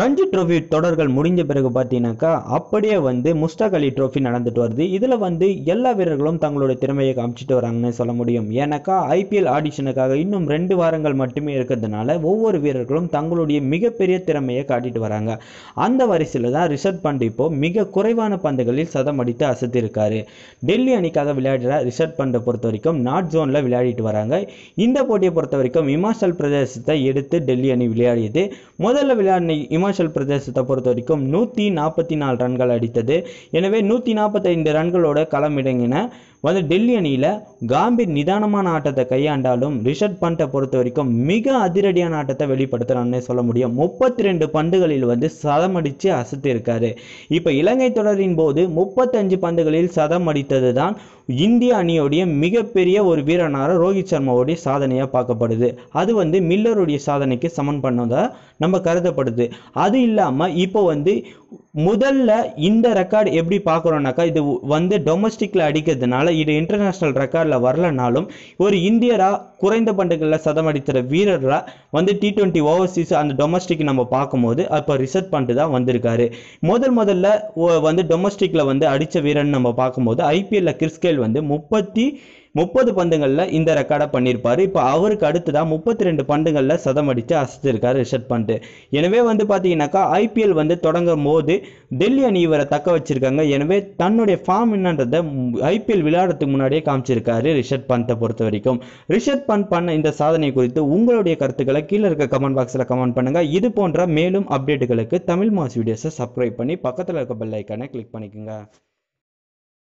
Ranji trophy தொடர்கள் முடிஞ்ச பிறகு பார்த்தீங்கன்னாக்கா அப்படியே வந்து முஸ்டாக் அலி ட்ரோஃபி நடந்துட்டு வருது. இதில் வந்து எல்லா வீரர்களும் தங்களுடைய திறமையை காமிச்சிட்டு வராங்கன்னு சொல்ல முடியும். ஏன்னாக்கா ஐபிஎல் ஆடிஷனுக்காக இன்னும் ரெண்டு வாரங்கள் மட்டுமே இருக்கிறதுனால ஒவ்வொரு வீரர்களும் தங்களுடைய மிகப்பெரிய திறமையை காட்டிட்டு வராங்க. அந்த வரிசையில் தான் ரிஷப் பண்ட் இப்போ மிக குறைவான பந்துகளில் சதம் அடித்து அசத்திருக்காரு. டெல்லி அணிக்காக விளையாடுற ரிஷப் பண்டை பொறுத்த வரைக்கும் நார்த் ஜோனில் விளையாடிட்டு வராங்க. இந்த போட்டியை பொறுத்த வரைக்கும் இமாச்சல் பிரதேசத்தை எடுத்து டெல்லி அணி விளையாடியது. முதல்ல விளையாடின இமாச்சல் பிரதேசத்தை பொறுத்த வரைக்கும் நூற்றி நாற்பத்தி நாலு ரன்கள் அடித்தது. எனவே நூற்றி நாற்பத்தைந்து ரன்களோட களமிறங்கின வந்து டெல்லி அணியில் காம்பீர் நிதானமான ஆட்டத்தை கையாண்டாலும் ரிஷப் பண்ட்டை பொறுத்த வரைக்கும் மிக அதிரடியான ஆட்டத்தை வெளிப்படுத்துகிறான்னு சொல்ல முடியும். முப்பத்தி ரெண்டு பந்துகளில் வந்து சதம் அடித்து அசத்து இருக்காரு. இப்போ இலங்கை தொடரின் போது முப்பத்தஞ்சு பந்துகளில் சதம் அடித்தது தான் இந்திய அணியோடைய மிகப்பெரிய ஒரு வீரனார ரோஹித் சர்மாவுடைய சாதனையாக பார்க்கப்படுது. அது வந்து மில்லருடைய சாதனைக்கு சமன் பண்ணதாக நம்ம கருதப்படுது. அது இல்லாமல் இப்போ வந்து முதல்ல இந்த ரெக்கார்டு எப்படி பார்க்குறோம்னாக்கா இது வந்து டொமஸ்டிக்கில் அடிக்கிறதுனால இது இன்டர்நேஷ்னல் ரெக்கார்டில் வரலனாலும் ஒரு இந்தியராக குறைந்த பண்டுகளில் சதம் அடிக்கிற வீரராக வந்து டி ட்வெண்ட்டி ஓவர்சீஸ் அந்த டொமஸ்டிக் நம்ம பார்க்கும்போது அப்போ ரிசர்ச் பண்ணிட்டு தான் வந்திருக்காரு. முதல் முதல்ல வந்து டொமஸ்டிக்கில் வந்து அடித்த வீரன் நம்ம பார்க்கும்போது ஐபிஎல்ல கிறிஸ்கேல் வந்து முப்பத்தி முப்பது பந்துகளில் இந்த ரெக்கார்டை பண்ணியிருப்பார் இப்போ அவருக்கு அடுத்ததாக முப்பத்தி ரெண்டு பந்துகளில் சதம் அடித்து அசைச்சிருக்காரு ரிஷப் பண்ட் எனவே வந்து பார்த்தீங்கன்னாக்கா ஐபிஎல் வந்து தொடங்கும் போது டெல்லி அணி இவரை தக்க வச்சிருக்காங்க. எனவே தன்னுடைய ஃபார்ம் என்னன்றதை ஐபிஎல் விளையாடுறதுக்கு முன்னாடியே காமிச்சிருக்காரு ரிஷப் பண்ட்டை பொறுத்த வரைக்கும். ரிஷப் பண்ட் பண்ண இந்த சாதனை குறித்து உங்களுடைய கருத்துக்களை கீழே இருக்க கமெண்ட் பாக்ஸில் கமெண்ட் பண்ணுங்கள் இது போன்ற மேலும் அப்டேட்டுகளுக்கு தமிழ் மாஸ் வீடியோஸை சப்ஸ்கிரைப் பண்ணி பக்கத்தில் இருக்க பெல் ஐக்கானை கிளிக் பண்ணிக்கோங்க.